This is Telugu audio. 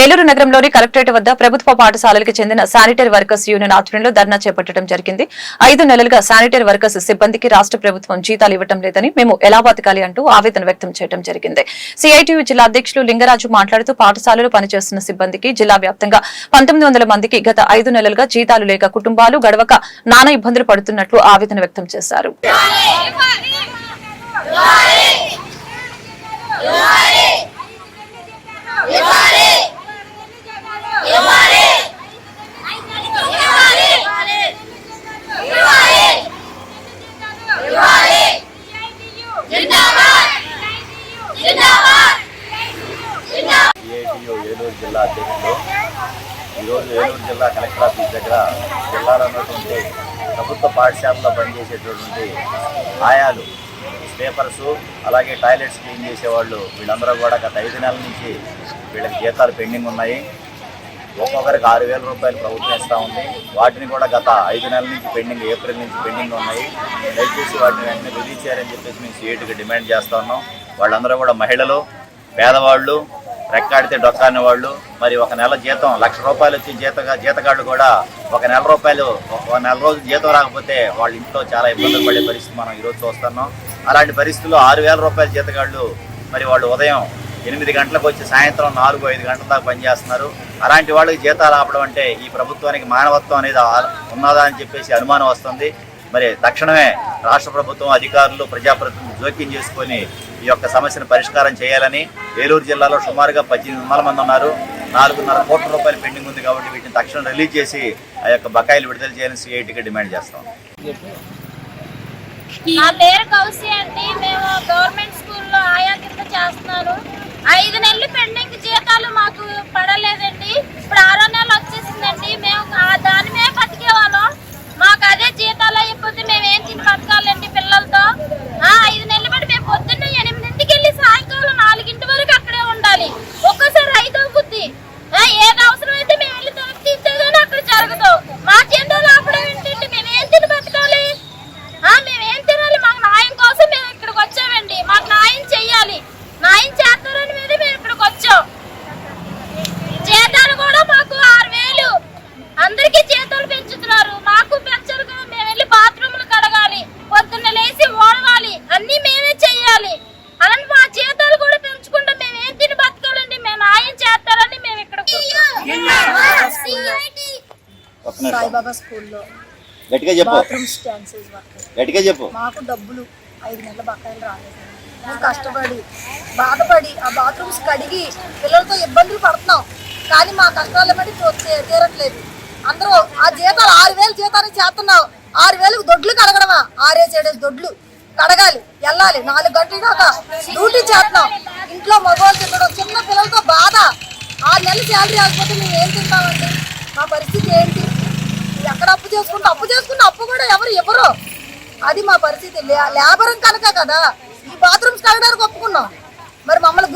ఏలూరు నగరంలోని కలెక్టరేట్ వద్ద ప్రభుత్వ పాఠశాలలకు చెందిన శానిటరీ వర్కర్స్ యూనియన్ ఆధ్వర్యంలో ధర్నా చేపట్టడం జరిగింది. ఐదు నెలలుగా శానిటరీ వర్కర్స్ సిబ్బందికి రాష్ట్ర ప్రభుత్వం జీతాలు ఇవ్వడం లేదని మేము ఎలా బతకాలి అంటూ ఆవేదన వ్యక్తం చేయడం జరిగింది. సిఐటియు జిల్లా అధ్యక్షులు లింగరాజు మాట్లాడుతూ పాఠశాలలో పనిచేస్తున్న సిబ్బందికి జిల్లా వ్యాప్తంగా పంతొమ్మిది వందల మందికి గత ఐదు నెలలుగా జీతాలు లేక కుటుంబాలు గడవక నానా ఇబ్బందులు పడుతున్నట్లు ఆవేదన వ్యక్తం చేశారు. జిల్లా ఈరోజు ఏలూరు జిల్లా కలెక్టర్ ఆఫీస్ దగ్గర జిల్లాలో ఉన్నటువంటి ప్రభుత్వ పాఠశాలలో పనిచేసేటటువంటి ఆయాలు స్లీపర్స్ అలాగే టాయిలెట్స్ క్లీన్ చేసేవాళ్ళు వీళ్ళందరూ కూడా గత ఐదు నెలల నుంచి వీళ్ళకి జీతాలు పెండింగ్ ఉన్నాయి. ఒక్కొక్కరికి ఆరు వేల రూపాయలు ప్రభుత్వం ఇస్తూ ఉంది. వాటిని కూడా గత ఐదు నెలల నుంచి పెండింగ్ ఏప్రిల్ నుంచి పెండింగ్ ఉన్నాయి. దయచేసి వాటిని వెంటనే రిలీజ్ చేయాలని చెప్పేసి మేము సిఐటికి డిమాండ్ చేస్తా ఉన్నాం. వాళ్ళందరూ కూడా మహిళలు పేదవాళ్ళు రెక్కాడితే డొక్కాని వాళ్ళు మరి ఒక నెల జీతం లక్ష రూపాయలు వచ్చి జీతగా జీతగాళ్ళు కూడా ఒక నెల రూపాయలు ఒక నెల రోజులు జీతం రాకపోతే వాళ్ళ ఇంట్లో చాలా ఇబ్బందులు పడే పరిస్థితి మనం ఈరోజు చూస్తున్నాం. అలాంటి పరిస్థితుల్లో ఆరు వేల రూపాయల జీతగాళ్ళు మరి వాళ్ళు ఉదయం ఎనిమిది గంటలకు వచ్చి సాయంత్రం నాలుగు ఐదు గంటల దాకా పనిచేస్తున్నారు అలాంటి వాళ్ళకి జీతాలు ఆపడం అంటే ఈ ప్రభుత్వానికి మానవత్వం అనేది ఉన్నదా అని చెప్పేసి అనుమానం వస్తుంది. మరి తక్షణమే రాష్ట్ర ప్రభుత్వం అధికారులు ప్రజాప్రతినిధులు జోక్యం చేసుకొని ఈ యొక్క సమస్యను పరిష్కారం చేయాలని ఏలూరు జిల్లాలో సుమారుగా పద్దెనిమిది వందల మంది ఉన్నారు. నాలుగున్నర కోట్ల రూపాయలు పెండింగ్ ఉంది కాబట్టి వీటిని తక్షణం రిలీజ్ చేసి ఆ యొక్క బకాయిలు విడుదల చేయాలని సిఐటికి డిమాండ్ చేస్తాం. నా పేరు కౌశి అండి. మేము గవర్నమెంట్ స్కూల్లో ఆయా కింద చేస్తున్నాను ఐదు నెలలు పెండింగ్ జీతాలు మాకు పడలేదండి ఇప్పుడు ఆరో నెల వచ్చేసిందండి మేము ఆ దాని మీద బతికే వాళ్ళం మాకు అదే జీతాలు అయిపోతే మేము ఏం తిని బతకాలండి పిల్లలతో ఆ ఐదు నెలలు బట్టి మేము పొద్దున్న ఎనిమిదింటికి వెళ్ళి సాయంకాలం నాలుగింటి వరకు అక్కడే ఉండాలి ఒక్కోసారి ఐదు అవుతుంది ఆ, ఏది అవసరం అయితే మేము వెళ్ళి తీస్తే కానీ అక్కడ జరగదు మా జీతాలు ఆపడం ఏంటంటే మేము ఏం తిని బతకాలి ఆ, మేమేం తినాలి మాకు న్యాయం కోసం మేము ఇక్కడికి వచ్చామండి మాకు న్యాయం చెయ్యాలి న్యాయం చేస్తారని మీద మేము ఇక్కడికి వచ్చాం జీతాలు కూడా మాకు ఆరు వేలు అందరికీ జీతాలు పెంచుతున్నారు మాకు పెంచరు కదా మేము వెళ్ళి బాత్రూములు కడగాలి పొద్దున్న లేచి ఓడవాలి అన్ని మేమే చెయ్యాలి అలాంటి మా జీతాలు కూడా పెంచుకుంటే మేము ఏం తిని బతకాలండి మేము న్యాయం చేస్తారని మేము ఇక్కడికి సాయిబాబా స్కూల్లో. గట్టిగా చెప్పు. బాత్రూమ్ స్టాన్సెస్ వర్క్ గట్టిగా చెప్పు. మాకు డబ్బులు ఐదు నెలల బకాయిలు రాలేదు. మేము కష్టపడి బాధపడి ఆ బాత్రూమ్స్ కడిగి పిల్లలతో ఇబ్బందులు పడుతున్నాం కానీ మా కష్టాలు బట్టి తీరట్లేదు. అందరూ ఆ జీతాలు ఆరు వేలు జీతాన్ని చేస్తున్నాం ఆరు వేలకు దొడ్లు కడగడమా? ఆరేసి ఏడేసి దొడ్లు. కడగాలి వెళ్ళాలి. నాలుగు గంటల దాకా డ్యూటీ చేస్తున్నాం ఇంట్లో మగవాళ్ళు తినడం చిన్న పిల్లలతో బాధ. ఆరు నెలలు శాలరీ ఆగిపోతే మేము ఏం తింటామండి మా పరిస్థితి ఏంటి? ఎక్కడ అప్పు చేసుకుంటే? అప్పు చేసుకున్న అప్పు కూడా ఎవరు ఇవ్వరు అది మా పరిస్థితి. లే- లేబరం కనుక కదా. ఈ బాత్రూమ్స్ కడగడానికి ఒప్పుకున్నాం. మరి మమ్మల్ని